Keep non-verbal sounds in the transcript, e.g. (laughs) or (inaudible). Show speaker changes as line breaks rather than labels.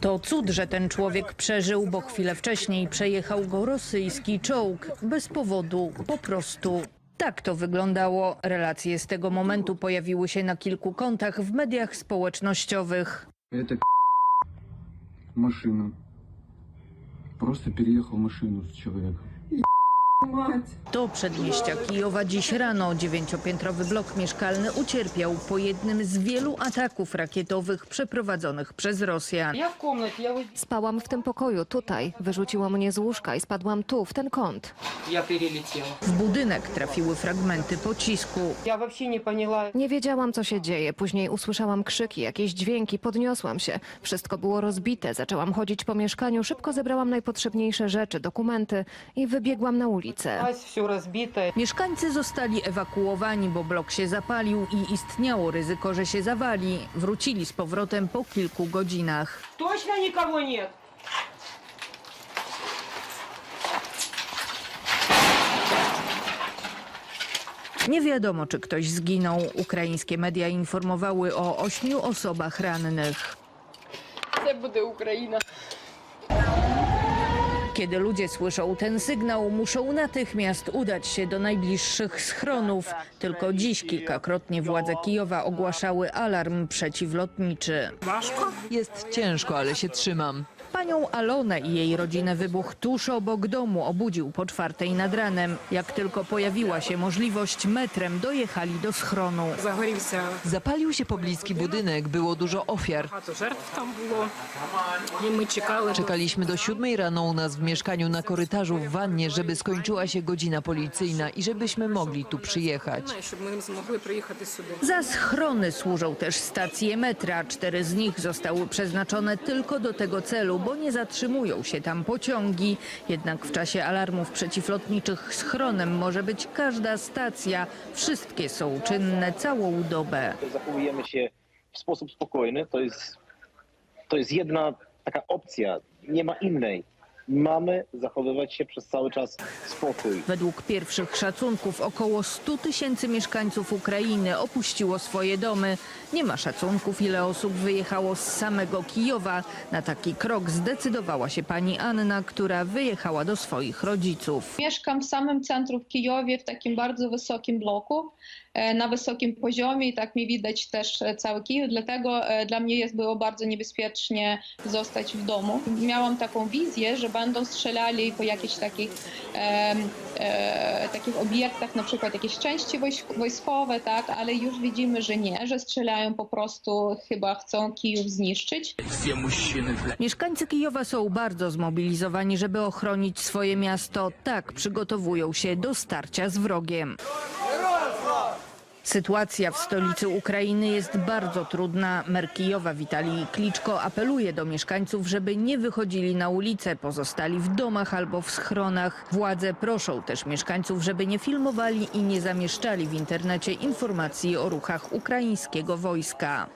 To cud, że ten człowiek przeżył, bo chwilę wcześniej przejechał go rosyjski czołg. Bez powodu, po prostu. Tak to wyglądało. Relacje z tego momentu pojawiły się na kilku kontach w mediach społecznościowych.
Это машина. Просто (laughs) переехал машину с человеком.
To przedmieścia Kijowa dziś rano. Dziewięciopiętrowy blok mieszkalny ucierpiał po jednym z wielu ataków rakietowych przeprowadzonych przez Rosjan.
Spałam w tym pokoju, tutaj. Wyrzuciło mnie z łóżka i spadłam tu, w ten kąt.
W budynek trafiły fragmenty pocisku.
Nie wiedziałam, co się dzieje. Później usłyszałam krzyki, jakieś dźwięki, podniosłam się. Wszystko było rozbite. Zaczęłam chodzić po mieszkaniu, szybko zebrałam najpotrzebniejsze rzeczy, dokumenty i wybiegłam na ulicę.
Все разбито.
Mieszkańcy zostali ewakuowani, bo blok się zapalił i istniało ryzyko, że się zawali. Wrócili z powrotem po kilku godzinach.
Точно никого нет?
Nie wiadomo, czy ktoś zginął. Ukraińskie media informowały o ośmiu osobach rannych.
Це буде Україна.
Kiedy ludzie słyszą ten sygnał, muszą natychmiast udać się do najbliższych schronów. Tylko dziś kilkakrotnie władze Kijowa ogłaszały alarm przeciwlotniczy.
Jest ciężko, ale się trzymam.
Panią Alonę i jej rodzinę wybuch tuż obok domu obudził po czwartej nad ranem. Jak tylko pojawiła się możliwość, metrem dojechali do schronu.
Zapalił się pobliski budynek, było dużo ofiar. Czekaliśmy do siódmej rano u nas w mieszkaniu na korytarzu w wannie, żeby skończyła się godzina policyjna i żebyśmy mogli tu przyjechać.
Za schrony służą też stacje metra. Cztery z nich zostały przeznaczone tylko do tego celu bo nie zatrzymują się tam pociągi. Jednak w czasie alarmów przeciwlotniczych schronem może być każda stacja. Wszystkie są czynne całą dobę.
zachowujemy się w sposób spokojny. To jest, to jest jedna taka opcja, nie ma innej. Mamy zachowywać się przez cały czas spokój.
Według pierwszych szacunków około 100 tysięcy mieszkańców Ukrainy opuściło swoje domy. Nie ma szacunków, ile osób wyjechało z samego Kijowa. Na taki krok zdecydowała się pani Anna, która wyjechała do swoich rodziców.
Mieszkam w samym centrum w Kijowie, w takim bardzo wysokim bloku, na wysokim poziomie i tak mi widać też e, cały Kijów, dlatego e, dla mnie jest było bardzo niebezpiecznie zostać w domu. Miałam taką wizję, że będą strzelali po jakichś takich, e, e, takich obiektach, na przykład jakieś części wojsk- wojskowe, tak, ale już widzimy, że nie, że strzelają po prostu, chyba chcą Kijów zniszczyć.
Mieszkańcy Kijowa są bardzo zmobilizowani, żeby ochronić swoje miasto. Tak przygotowują się do starcia z wrogiem. Sytuacja w stolicy Ukrainy jest bardzo trudna. Mer Kijowa Witalij Kliczko apeluje do mieszkańców, żeby nie wychodzili na ulicę, pozostali w domach albo w schronach. Władze proszą też mieszkańców, żeby nie filmowali i nie zamieszczali w internecie informacji o ruchach ukraińskiego wojska.